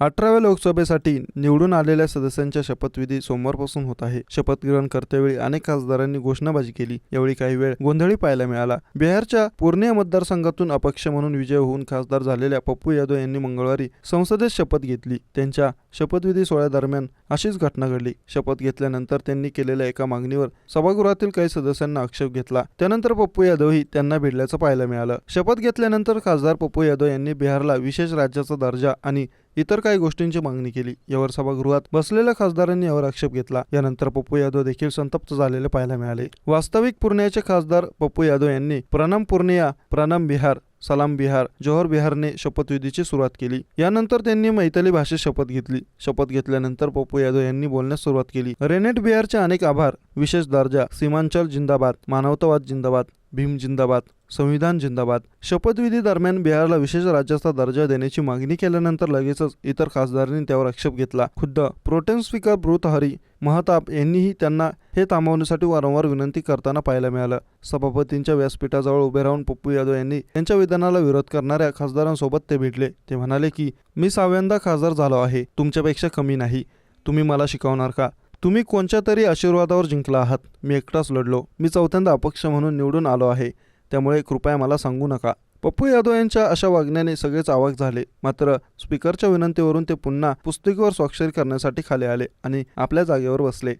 अठराव्या लोकसभेसाठी निवडून आलेल्या सदस्यांच्या शपथविधी सोमवारपासून होत आहे. शपथ ग्रहण करतेवेळी अनेक खासदारांनी घोषणाबाजी केली. यावेळी काही वेळ गोंधळी पाहायला मिळाला. बिहारच्या पूर्णिया मतदारसंघातून अपक्ष म्हणून विजय होऊन खासदार झालेल्या पप्पू यादव यांनी मंगळवारी संसदेत शपथ घेतली. त्यांच्या शपथविधी सोहळ्यादरम्यान अशीच घटना घडली. शपथ घेतल्यानंतर त्यांनी केलेल्या एका मागणीवर सभागृहातील काही सदस्यांना आक्षेप घेतला. त्यानंतर पप्पू यादवही त्यांना भिडल्याचं पाहायला मिळालं. शपथ घेतल्यानंतर खासदार पप्पू यादव यांनी बिहारला विशेष राज्याचा दर्जा आणि इतर काही गोष्टींची मागणी केली. यावर सभागृहात बसलेल्या खासदारांनी यावर आक्षेप घेतला. यानंतर पप्पू यादव देखील संतप्त झालेले पाहायला मिळाले. वास्तविक पूर्णियाचे खासदार पप्पू यादव यांनी प्रणाम पूर्णिया प्रणाम बिहार सलाम बिहार जोहर बिहारने शपथविधीची सुरुवात केली. यानंतर त्यांनी मैथली भाषेत शपथ घेतली. शपथ घेतल्यानंतर पप्पू यादव यांनी बोलण्यास सुरुवात केली. रेनेट बिहारचे अनेक आभार. विशेष दर्जा. सीमांचल जिंदाबाद. मानवतावाद जिंदाबाद. भीम जिंदाबाद संविधान जिंदाबाद. शपथविधी दरम्यान बिहारला विशेष राज्याचा दर्जा देण्याची मागणी केल्यानंतर लगेचच इतर खासदारांनी त्यावर आक्षेप घेतला. खुद्द प्रोटेम स्पीकर ब्रुतहरी महताप महताब यांनीही त्यांना हे थांबवण्यासाठी वारंवार विनंती करताना पाहायला मिळालं. सभापतींच्या व्यासपीठाजवळ उभे राहून पप्पू यादव यांनी त्यांच्या विधानाला विरोध करणाऱ्या खासदारांसोबत ते भेटले. ते म्हणाले की मी सहाव्यांदा खासदार झालो आहे. तुमच्यापेक्षा कमी नाही. तुम्ही मला शिकवणार का? तुम्ही कोणत्या तरी आशीर्वादावर जिंकला आहात. मी एकटाच लढलो. मी चौथ्यांदा अपक्ष म्हणून निवडून आलो आहे. त्यामुळे कृपया मला सांगू नका. पप्पू यादव यांच्या अशा वागण्याने सगळेच आवाक झाले. मात्र स्पीकरच्या विनंतीवरून ते पुन्हा पुस्तिकेवर स्वाक्षरी करण्यासाठी खाली आले आणि आपल्या जागेवर बसले.